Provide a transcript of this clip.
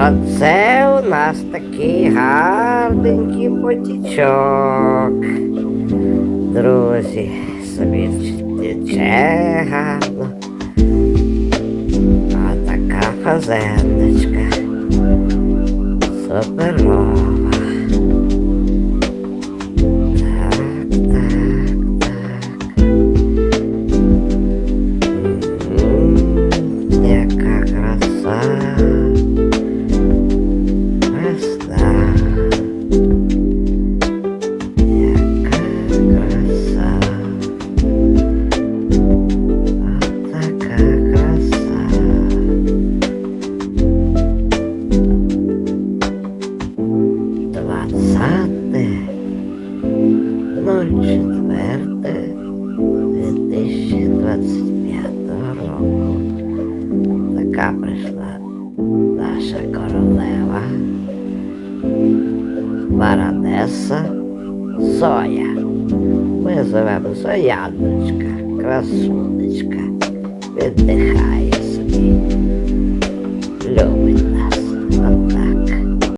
Оце у нас такий гарненький потічок. Друзі, собі тече гарно. А така фазендочка. Суперова. 2025 року. Така прийшла наша королева, баронеса Зоя. Ми звемо Зояночка, красунечка, віддихає собі.